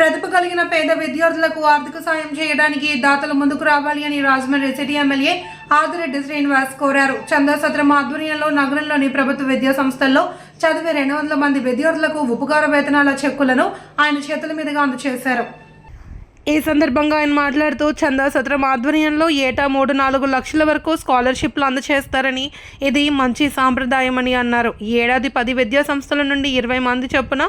ప్రతిభ కలిగిన పేద విద్యార్థులకు ఆర్థిక సాయం చేయడానికి దాతలు ముందుకు రావాలి అని రాజమండ్రి సిటీ ఎమ్మెల్యే ఆదిరెడ్డి శ్రీనివాస్ కోరారు. చందా సత్రం ఆధ్వర్యంలో నగరంలోని ప్రభుత్వ విద్యా సంస్థల్లో చదివే రెండు వందల మంది విద్యార్థులకు ఉపకార వేతనాల చెక్కులను ఆయన చేతుల మీదుగా అందజేశారు. ఈ సందర్భంగా ఆయన మాట్లాడుతూ చందా సత్రం ఆధ్వర్యంలో ఏటా మూడు నాలుగు లక్షల వరకు స్కాలర్షిప్లు అందజేస్తారని ఇది మంచి సాంప్రదాయమని అన్నారు. ఈ ఏడాది పది విద్యా సంస్థల నుండి ఇరవై మంది చొప్పున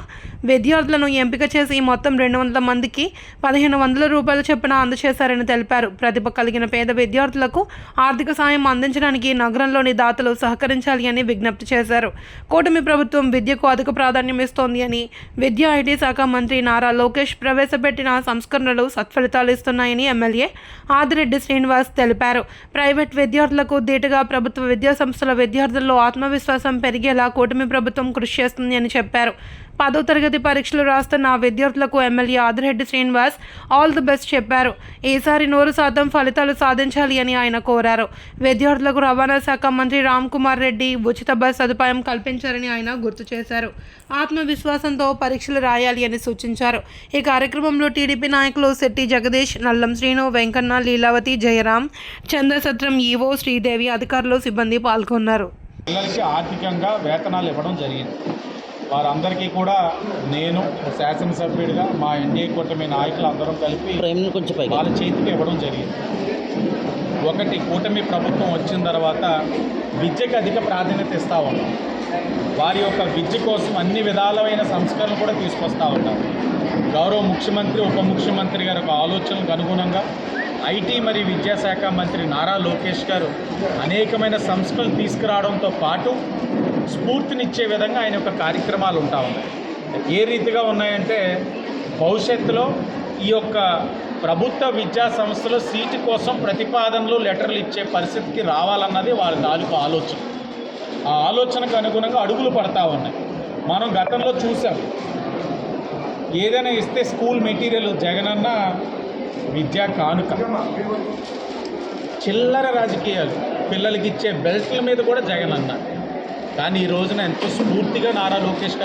విద్యార్థులను ఎంపిక చేసి మొత్తం రెండు వందల మందికి పదిహేను వందల రూపాయల చొప్పున అందచేశారని తెలిపారు. ప్రతిభ కలిగిన పేద విద్యార్థులకు ఆర్థిక సాయం అందించడానికి నగరంలోని దాతలు సహకరించాలి అని విజ్ఞప్తి చేశారు. కూటమి ప్రభుత్వం విద్యకు అధిక ప్రాధాన్యం ఇస్తోంది అని విద్యా ఐటీ శాఖ మంత్రి నారా లోకేష్ ప్రవేశపెట్టిన సంస్కరణలు సత్ఫలితాలు ఇస్తున్నాయని ఎమ్మెల్యే ఆదిరెడ్డి శ్రీనివాస్ తెలిపారు. ప్రైవేట్ విద్యార్థులకు ధీటుగా ప్రభుత్వ విద్యా సంస్థల విద్యార్థుల్లో ఆత్మవిశ్వాసం పెరిగేలా కూటమి ప్రభుత్వం కృషి చేస్తుంది అని చెప్పారు. పదో తరగతి పరీక్షలు రాస్తున్న విద్యార్థులకు MLA Adireddy Srinivas all the best చెప్పారు. ఈసారి నూరు శాతం ఫలితాలు సాధించాలి అని ఆయన కోరారు. విద్యార్థులకు రవాణా శాఖ మంత్రి రామ్ కుమార్ రెడ్డి ఉచిత బస్ సదుపాయం కల్పించారని ఆయన గుర్తు చేశారు. ఆత్మవిశ్వాసంతో పరీక్షలు రాయాలి అని సూచించారు. ఈ కార్యక్రమంలో టీడీపీ నాయకులు శెట్టి జగదీష్ నల్లం శ్రీను వెంకన్న లీలావతి జయరాం చంద్రసత్రం ఈవో శ్రీదేవి అధికారులు సిబ్బంది పాల్గొన్నారు. పిల్లలకి ఆర్థికంగా వేతనాలు ఇవ్వడం జరిగింది. వారందరికీ కూడా నేను శాసనసభ్యుడిగా మా ఎన్డీఏ కూటమి నాయకులు అందరం కలిపి కొంచెం వాళ్ళ చేతికి ఇవ్వడం జరిగింది. ఒకటి కూటమి ప్రభుత్వం వచ్చిన తర్వాత విద్యకు అధిక ప్రాధాన్యత ఇస్తూ ఉన్నాం. వారి యొక్క విద్య కోసం అన్ని విధాలమైన సంస్కరణలు కూడా తీసుకొస్తూ ఉంటారు గౌరవ ముఖ్యమంత్రి ఉప ముఖ్యమంత్రి గారి ఒక ఆలోచనలకు అనుగుణంగా ఐటీ మరియు విద్యాశాఖ మంత్రి నారా లోకేష్ గారు అనేకమైన సంస్కరణలు తీసుకురావడంతో పాటు స్ఫూర్తినిచ్చే విధంగా ఆయన యొక్క కార్యక్రమాలు ఉంటా ఉన్నాయి. ఏ రీతిగా ఉన్నాయంటే భవిష్యత్తులో ఈ యొక్క ప్రభుత్వ విద్యా సంస్థలో సీటు కోసం ప్రతిపాదనలు లెటర్లు ఇచ్చే పరిస్థితికి రావాలన్నది వారి తాలూకు ఆలోచన. ఆ ఆలోచనకు అనుగుణంగా అడుగులు పడతా ఉన్నాయి. మనం గతంలో చూసాం ఏదైనా ఇస్తే స్కూల్ మెటీరియల్ జగనన్న విద్యా కానుక. చిల్లర రాజకీయాలు. పిల్లలకి ఇచ్చే బెల్ట్ల మీద కూడా జగనన్న. కానీ ఈ రోజున ఎంతో స్ఫూర్తిగా నారా లోకేష్